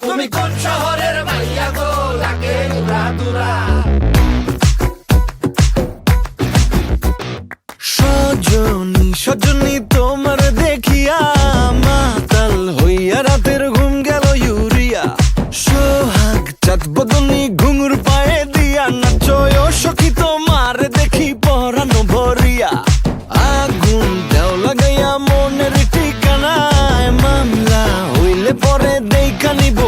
তুমি কোন শহরের মাইয়া গো? লাগে দুরা। সজনী সজনী তোমার দেখিয়া মাতাল হইয়া রাতের ঘুম গেল ইউরিয়া। সোহাগ চাঁদ বদনী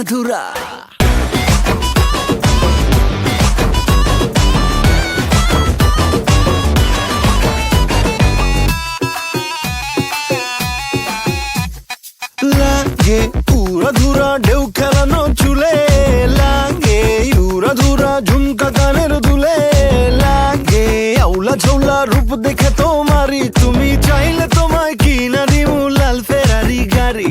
লাগে লাগে উড়া ধুরা ঢেউ খেলানো চুলে। লাগে উড়া ধুরা ঝুমকা গানের দুলে। লাগে আউলা ঝৌলা রূপ দেখে তোমারি তুমি চাইলে তোমায় কিনা দিমু লাল ফেরারি গাড়ি।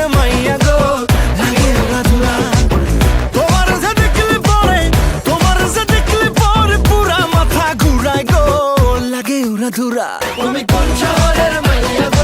উড়াধুরা তুমি কোন শহরের মাইয়া